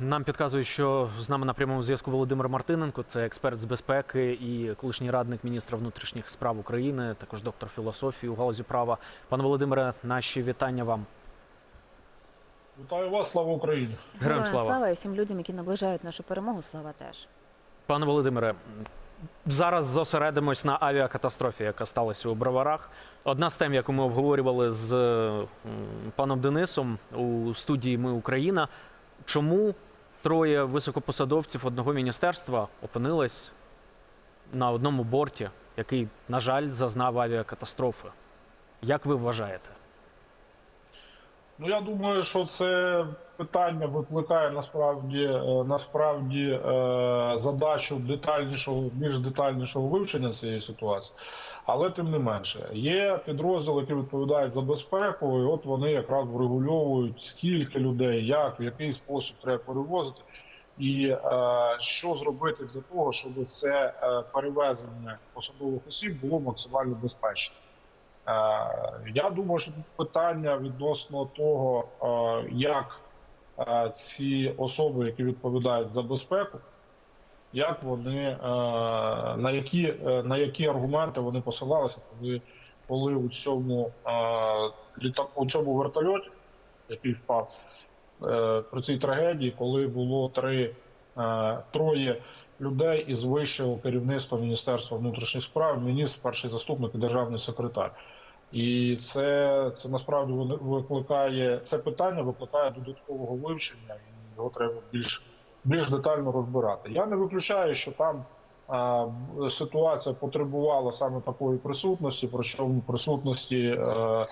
Нам підказують, що з нами на прямому зв'язку Володимир Мартиненко, це експерт з безпеки і колишній радник міністра внутрішніх справ України, також доктор філософії у галузі права. Пане Володимире, наші вітання вам. Вітаю вас, слава Україні! Героям слава. слава і всім людям, які наближають нашу перемогу. Слава теж. Пане Володимире, зараз зосередимось на авіакатастрофі, яка сталася у Броварах. Одна з тем, яку ми обговорювали з паном Денисом у студії Ми Україна. Чому троє високопосадовців одного міністерства опинились на одному борті, який, на жаль, зазнав авіакатастрофи? Як ви вважаєте? Ну я думаю, що це питання викликає насправді е, насправді е, задачу детальнішого, більш детальнішого вивчення цієї ситуації. Але тим не менше, є підрозділи, які відповідають за безпеку, і от вони якраз врегульовують скільки людей, як, в який спосіб треба перевозити, і е, що зробити для того, щоб це е, перевезення посадових осіб було максимально безпечним. Е, Я думаю, що питання відносно того, е, як е, ці особи, які відповідають за безпеку, як вони на які на які аргументи вони посилалися, коли, коли у цьому у цьому вертольоті, який впав при цій трагедії, коли було три троє людей із вищого керівництва Міністерства внутрішніх справ, міністр, перший заступник і державний секретар. І це, це насправді викликає це питання, викликає додаткового вивчення, і його треба більш більш детально розбирати. Я не виключаю, що там а, ситуація потребувала саме такої присутності, причому присутності е,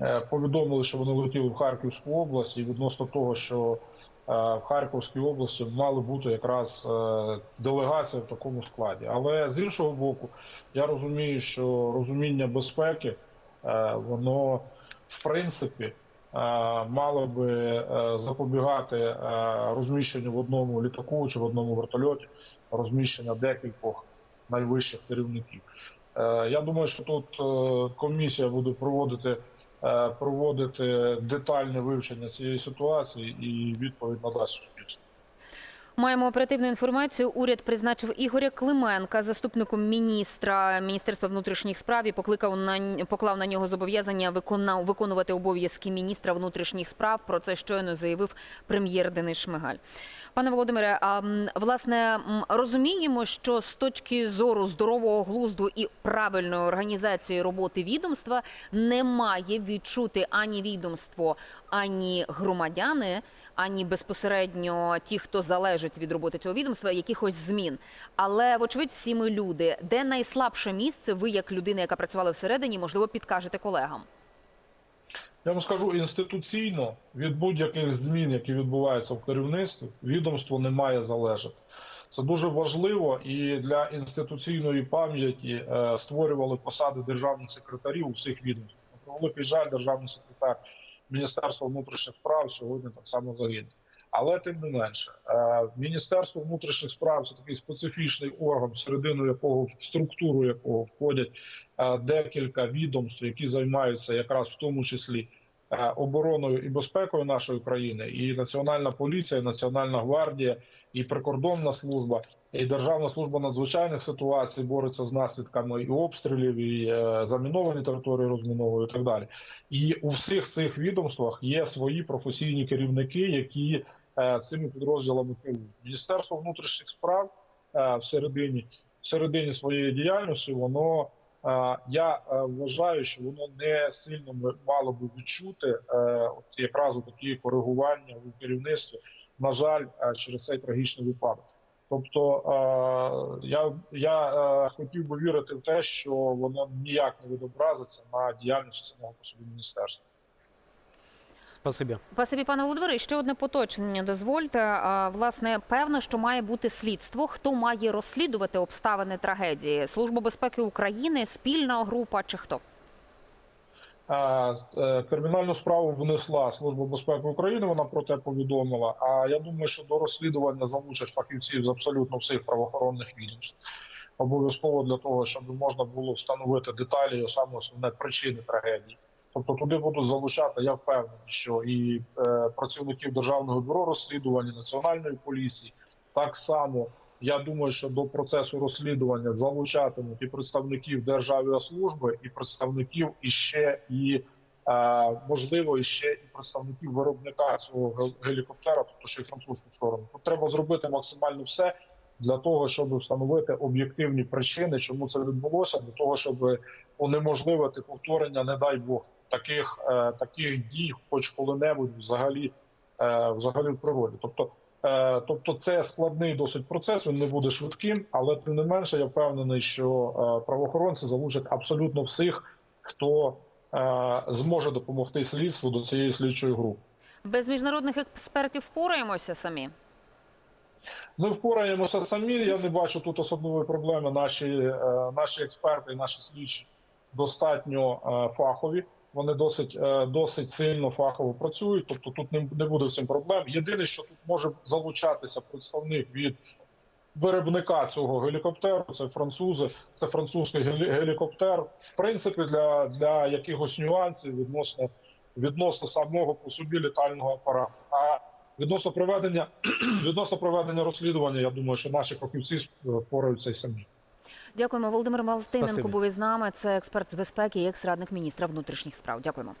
е, повідомили, що вони летіли в Харківську область, і відносно того, що в Харківській області мали бути якраз е, делегація в такому складі. Але з іншого боку, я розумію, що розуміння безпеки е, воно в принципі е, мало би е, запобігати е, розміщенню в одному літаку чи в одному вертольоті розміщення декількох найвищих керівників. Е, Я думаю, що тут е, комісія буде проводити, е, проводити детальне вивчення цієї ситуації і відповідь надасть суспільству. Маємо оперативну інформацію. Уряд призначив Ігоря Клименка заступником міністра Міністерства внутрішніх справ і покликав на поклав на нього зобов'язання виконав виконувати обов'язки міністра внутрішніх справ. Про це щойно заявив прем'єр Денис Шмигаль. Пане Володимире, а власне розуміємо, що з точки зору здорового глузду і правильної організації роботи відомства немає відчути ані відомство, ані громадяни, ані безпосередньо ті, хто залежить від роботи цього відомства, якихось змін. Але вочевидь, всі ми люди, де найслабше місце, ви як людина, яка працювала всередині, можливо, підкажете колегам. Я вам скажу інституційно від будь-яких змін, які відбуваються в керівництві, відомство не має залежати. Це дуже важливо і для інституційної пам'яті е, створювали посади державних секретарів у всіх відомствах. На превеликий жаль, державний секретар Міністерства внутрішніх справ сьогодні так само загинув. Але тим не менше, е, Міністерство внутрішніх справ це такий специфічний орган, всередину якого в структуру якого входять е, декілька відомств, які займаються якраз в тому числі обороною і безпекою нашої країни, і Національна поліція, і Національна гвардія, і прикордонна служба, і Державна служба надзвичайних ситуацій бореться з наслідками і обстрілів, і е, заміновані території розміновують і так далі. І у всіх цих відомствах є свої професійні керівники, які е, цими підрозділами керують. Міністерство внутрішніх справ е, всередині всередині своєї діяльності воно. Е, Я е, вважаю, що воно не сильно мало би відчути е, от якраз такі коригування у керівництві. На жаль, через цей трагічний випадок. Тобто я, я хотів би вірити в те, що воно ніяк не відобразиться на діяльності самого по собі міністерства. Спасибі. Спасибі, пане Володимире. І ще одне поточнення. Дозвольте. Власне, певно, що має бути слідство. Хто має розслідувати обставини трагедії? Служба безпеки України, спільна група чи хто? Е, Кримінальну справу внесла Служба безпеки України. Вона про те повідомила. А я думаю, що до розслідування залучать фахівців з абсолютно всіх правоохоронних відомств. Обов'язково для того, щоб можна було встановити деталі, і саме основне причини трагедії. Тобто туди будуть залучати. Я впевнений, що і е, працівників державного бюро розслідування національної поліції так само. Я думаю, що до процесу розслідування залучатимуть і представників Державіаслужби, і представників і е, можливо іще і представників виробника цього гел- гелікоптера, тобто ще й французьку сторону. Тут треба зробити максимально все для того, щоб встановити об'єктивні причини, чому це відбулося, для того, щоб унеможливити повторення, не дай Бог, таких е, таких дій, хоч коли-небудь, взагалі, е, взагалі в природі. Тобто. Е, Тобто це складний досить процес, він не буде швидким, але тим не менше, я впевнений, що правоохоронці залучать абсолютно всіх, хто зможе допомогти слідству до цієї слідчої групи. Без міжнародних експертів впораємося самі. Ми впораємося самі. Я не бачу тут особливої проблеми. Наші, е, наші експерти наші слідчі достатньо е, фахові. Вони досить, е, досить сильно фахово працюють. Тобто тут не, не буде всім проблем. Єдине, що тут може залучатися представник від виробника цього гелікоптеру. Це французи, це французький гелі- гелікоптер. В принципі, для, для якихось нюансів відносно відносно самого по собі літального апарату. А відносно проведення відносно проведення розслідування, я думаю, що наші фахівці впораються й самі. Дякуємо. Володимир Малтиненко Спасибі. був із нами. Це експерт з безпеки і екс-радник міністра внутрішніх справ. Дякуємо.